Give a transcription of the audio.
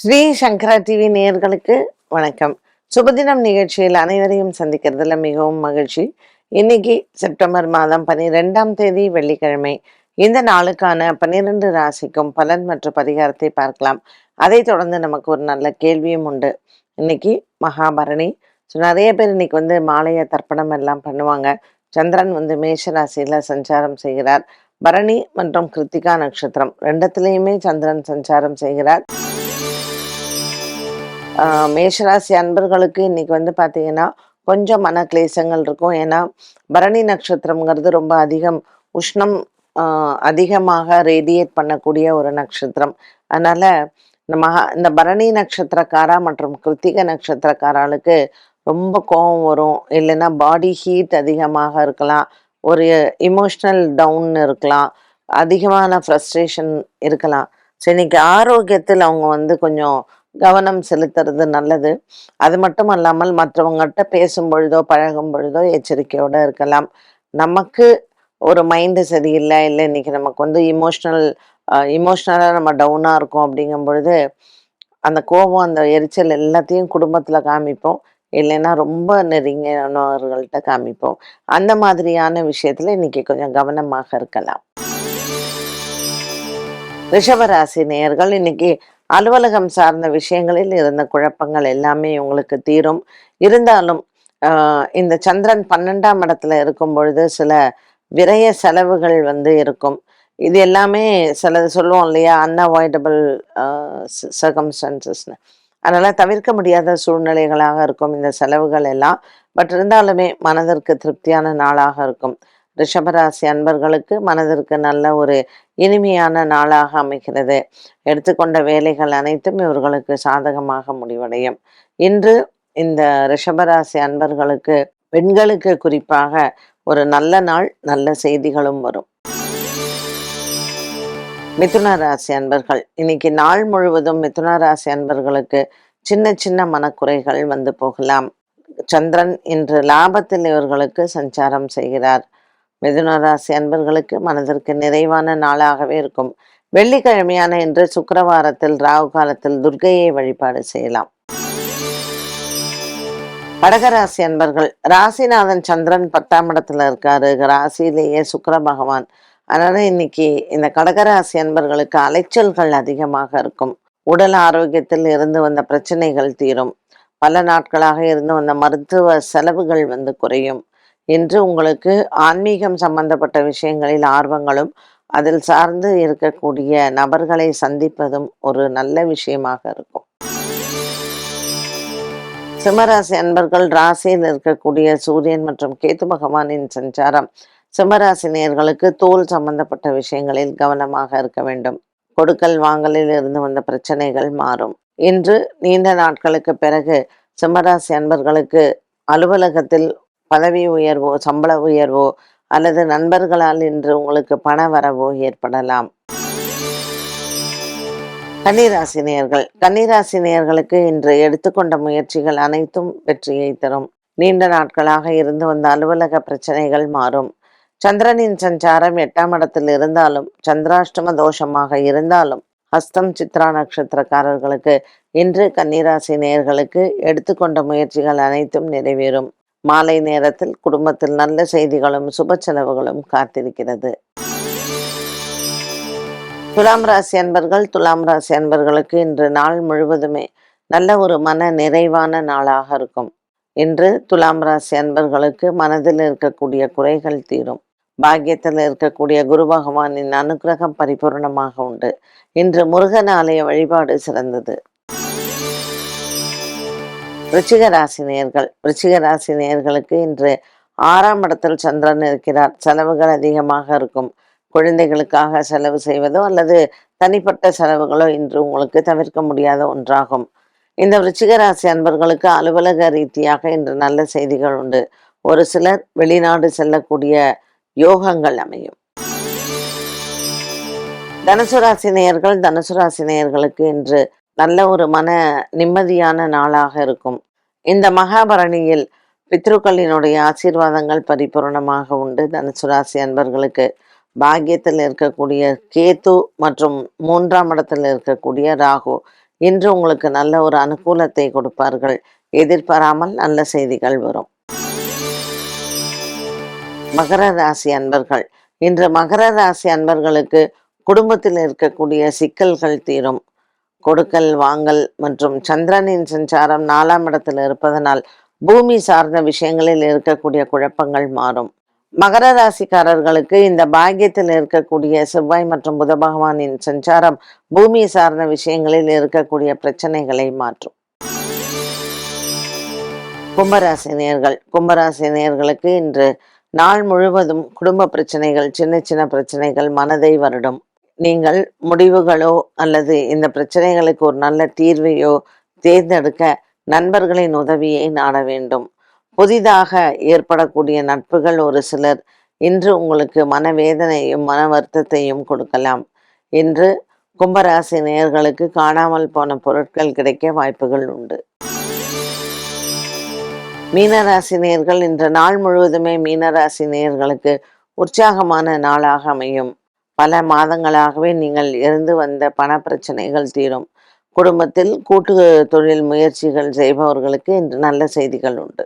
ஸ்ரீ சங்கரா TV நேயர்களுக்கு வணக்கம். சுபதினம் நிகழ்ச்சியில் அனைவரையும் சந்திக்கிறதுல மிகவும் மகிழ்ச்சி. இன்னைக்கு செப்டம்பர் மாதம் பனிரெண்டாம் தேதி வெள்ளிக்கிழமை. இந்த நாளுக்கான பன்னிரெண்டு ராசிக்கும் பலன் மற்றும் பரிகாரத்தை பார்க்கலாம். அதை தொடர்ந்து நமக்கு ஒரு நல்ல கேள்வியும் உண்டு. இன்னைக்கு மகாபரணி. ஸோ நிறைய பேர் இன்னைக்கு வந்து மாலைய தர்ப்பணம் எல்லாம் பண்ணுவாங்க. சந்திரன் வந்து மேஷ ராசியில் சஞ்சாரம் செய்கிறார். பரணி மற்றும் கிருத்திகா நட்சத்திரம். ரெண்டத்திலையுமே சந்திரன் சஞ்சாரம் செய்கிறார். மேஷராசி அன்பர்களுக்கு இன்னைக்கு வந்து பார்த்தீங்கன்னா கொஞ்சம் மன கிளேசங்கள் இருக்கும். ஏன்னா பரணி நட்சத்திரம்ங்கிறது ரொம்ப அதிகம் உஷ்ணம் அதிகமாக ரேடியேட் பண்ணக்கூடிய ஒரு நட்சத்திரம். அதனால இந்த மகா இந்த பரணி நட்சத்திரக்காரா மற்றும் கிருத்திக நட்சத்திரக்காராளுக்கு ரொம்ப கோபம் வரும். இல்லைன்னா பாடி ஹீட் அதிகமாக இருக்கலாம் ஒரு இமோஷ்னல் டவுன் இருக்கலாம் அதிகமான ஃப்ரஸ்ட்ரேஷன் இருக்கலாம். ஸோ இன்னைக்கு ஆரோக்கியத்தில் அவங்க வந்து கொஞ்சம் கவனம் செலுத்துறது நல்லது. அது மட்டும் அல்லாமல் மற்றவங்கள்ட்ட பேசும் பொழுதோ பழகும் பொழுதோ எச்சரிக்கையோடு இருக்கலாம். நமக்கு ஒரு மைண்டு சரியில்லை இல்லை இன்னைக்கு நமக்கு வந்து இமோஷ்னல் இமோஷ்னலாக நம்ம டவுனாக இருக்கோம் அப்படிங்கும் பொழுது அந்த கோபம் அந்த எரிச்சல் எல்லாத்தையும் குடும்பத்தில் காமிப்போம். இல்லைன்னா ரொம்ப நெருங்கினவர்கள்ட்ட காமிப்போம். அந்த மாதிரியான விஷயத்துல இன்னைக்கு கொஞ்சம் கவனமாக இருக்கலாம். ரிஷபராசி நேயர்கள் இன்னைக்கு அலுவலகம் சார்ந்த விஷயங்களில் இருந்த குழப்பங்கள் எல்லாமே உங்களுக்கு தீரும். இருந்தாலும் ஆஹ் இந்த சந்திரன் பன்னெண்டாம் இடத்துல இருக்கும் பொழுது சில விரய செலவுகள் வந்து இருக்கும். இது எல்லாமே சிலது சொல்லுவோம் இல்லையா? அன்அவாய்டபிள் சர்க்கம்ஸ்டன்சஸ்னு அதனால தவிர்க்க முடியாத சூழ்நிலைகளாக இருக்கும் இந்த செலவுகள் எல்லாம். பட் இருந்தாலுமே மனதிற்கு திருப்தியான நாளாக இருக்கும். ரிஷபராசி அன்பர்களுக்கு மனதிற்கு நல்ல ஒரு இனிமையான நாளாக அமைகிறது. எடுத்துக்கொண்ட வேலைகள் அனைத்தும் இவர்களுக்கு சாதகமாக முடிவடையும். இன்று இந்த ரிஷபராசி அன்பர்களுக்கு பெண்களுக்கு குறிப்பாக ஒரு நல்ல நாள் நல்ல செய்திகளும் வரும். மிதுன ராசி அன்பர்கள் இன்னைக்கு நாள் முழுவதும் மிதுன ராசி அன்பர்களுக்கு சின்ன சின்ன மனக்குறைகள் வந்து போகலாம். சந்திரன் இன்று லாபத்தில் இவர்களுக்கு சஞ்சாரம் செய்கிறார். மிதுனராசி அன்பர்களுக்கு மனதிற்கு நிறைவான நாளாகவே இருக்கும். வெள்ளிக்கிழமையான இன்று சுக்கரவாரத்தில் ராகு காலத்தில் துர்கையை வழிபாடு செய்யலாம். கடகராசி அன்பர்கள் ராசிநாதன் சந்திரன் பத்தாம் இடத்துல இருக்காரு. ராசியிலேயே சுக்கர பகவான். அதனால இன்னைக்கு இந்த கடகராசி அன்பர்களுக்கு அலைச்சல்கள் அதிகமாக இருக்கும். உடல் ஆரோக்கியத்தில் இருந்து வந்த பிரச்சனைகள் தீரும். பல நாட்களாக இருந்து வந்த மருத்துவ செலவுகள் வந்து குறையும். இன்று உங்களுக்கு ஆன்மீகம் சம்பந்தப்பட்ட விஷயங்களில் ஆர்வங்களும் அதில் சார்ந்து இருக்கக்கூடிய நபர்களை சந்திப்பதும் ஒரு நல்ல விஷயமாக இருக்கும். சிம்மராசி அன்பர்கள் ராசியில் இருக்கக்கூடிய சூரியன் மற்றும் கேத்து பகவானின் சஞ்சாரம் சிம்மராசி நேர்களுக்கு தோல் சம்பந்தப்பட்ட விஷயங்களில் கவனமாக இருக்க வேண்டும். கொடுக்கல் வாங்கலில் இருந்து வந்த பிரச்சனைகள் மாறும். இன்று நீண்ட நாட்களுக்கு பிறகு சிம்மராசி அன்பர்களுக்கு அலுவலகத்தில் பதவி உயர்வோ சம்பள உயர்வோ அல்லது நண்பர்களால் இன்று உங்களுக்கு பண வரவோ ஏற்படலாம். கன்னிராசினியர்கள் கன்னிராசினியர்களுக்கு இன்று எடுத்துக்கொண்ட முயற்சிகள் அனைத்தும் வெற்றியை தரும். நீண்ட நாட்களாக இருந்து வந்த அலுவலக பிரச்சனைகள் மாறும். சந்திரனின் சஞ்சாரம் எட்டாம் இடத்தில் இருந்தாலும் சந்திராஷ்டம தோஷமாக இருந்தாலும் ஹஸ்தம் சித்ரா நட்சத்திரக்காரர்களுக்கு இன்று கன்னிராசி நேர்களுக்கு எடுத்துக்கொண்ட முயற்சிகள் அனைத்தும் நிறைவேறும். மாலை நேரத்தில் குடும்பத்தில் நல்ல செய்திகளும் சுப செலவுகளும் காத்திருக்கிறது. துலாம் ராசி அன்பர்கள் துலாம் ராசி அன்பர்களுக்கு இன்று நாள் முழுவதுமே நல்ல ஒரு மன நிறைவான நாளாக இருக்கும். இன்று துலாம் ராசி அன்பர்களுக்கு மனதில் இருக்கக்கூடிய குறைகள் தீரும். பாக்கியத்தில் இருக்கக்கூடிய குரு பகவானின் அனுகிரகம் பரிபூர்ணமாக உண்டு. இன்று முருகன் ஆலய வழிபாடு சிறந்தது. ரிச்சிகராசினியர்கள். ரிச்சிகராசினியர்களுக்கு இன்று ஆறாம் இடத்தில் சந்திரன் இருக்கிறார். செலவுகள் அதிகமாக இருக்கும். குழந்தைகளுக்காக செலவு செய்வதோ அல்லது தனிப்பட்ட செலவுகளோ இன்று உங்களுக்கு தவிர்க்க முடியாத ஒன்றாகும். இந்த ரிச்சிகராசி அன்பர்களுக்கு அலுவலக ரீதியாக இன்று நல்ல செய்திகள் உண்டு. ஒரு சிலர் வெளிநாடு செல்லக்கூடிய யோகங்கள் அமையும். தனுசு ராசி நேயர்கள் தனுசு ராசி நேயர்களுக்கு இன்று நல்ல ஒரு மன நிம்மதியான நாளாக இருக்கும். இந்த மகாபரணியில் பித்ருக்களினுடைய ஆசீர்வாதங்கள் பரிபூர்ணமாக உண்டு. தனுசு ராசி அன்பர்களுக்கு பாக்கியத்தில் இருக்கக்கூடிய கேத்து மற்றும் மூன்றாம் இடத்தில் இருக்கக்கூடிய ராகு இன்று உங்களுக்கு நல்ல ஒரு அனுகூலத்தை கொடுப்பார்கள். எதிர்பாராமல் நல்ல செய்திகள் வரும். மகர ராசி அன்பர்கள். இன்று மகர ராசி அன்பர்களுக்கு குடும்பத்தில் இருக்கக்கூடிய சிக்கல்கள் தீரும். கொடுக்கல் வாங்கல் மற்றும் சந்திரனின் சஞ்சாரம் நாலாம் இடத்தில் இருப்பதனால் பூமி சார்ந்த விஷயங்களில் இருக்கக்கூடிய குழப்பங்கள் மாறும். மகர ராசிக்காரர்களுக்கு இந்த பாக்கியத்தில் இருக்கக்கூடிய செவ்வாய் மற்றும் புத பகவானின் சஞ்சாரம் பூமி சார்ந்த விஷயங்களில் இருக்கக்கூடிய பிரச்சனைகளை மாற்றும். கும்பராசினியர்கள் கும்பராசினியர்களுக்கு இன்று நாள் முழுவதும் குடும்ப பிரச்சனைகள் சின்ன சின்ன பிரச்சனைகள் மனதை வருடும். நீங்கள் முடிவுகளோ அல்லது இந்த பிரச்சனைகளுக்கு ஒரு நல்ல தீர்வையோ தேர்ந்தெடுக்க நண்பர்களின் உதவியை நாட வேண்டும். புதிதாக ஏற்படக்கூடிய நட்புகள் ஒரு சிலர் இன்று உங்களுக்கு மனவேதனையும் மன வருத்தத்தையும் கொடுக்கலாம். இன்று கும்பராசி நேயர்களுக்கு காணாமல் போன பொருட்கள் கிடைக்க வாய்ப்புகள் உண்டு. மீனராசி நேர்கள் இன்று நாள் முழுவதுமே மீனராசி நேயர்களுக்கு உற்சாகமான நாளாக அமையும். பல மாதங்களாகவே நீங்கள் இருந்து வந்த பண பிரச்சனைகள் தீரும். குடும்பத்தில் கூட்டு தொழில் முயற்சிகள் செய்பவர்களுக்கு இன்று நல்ல செய்திகள் உண்டு.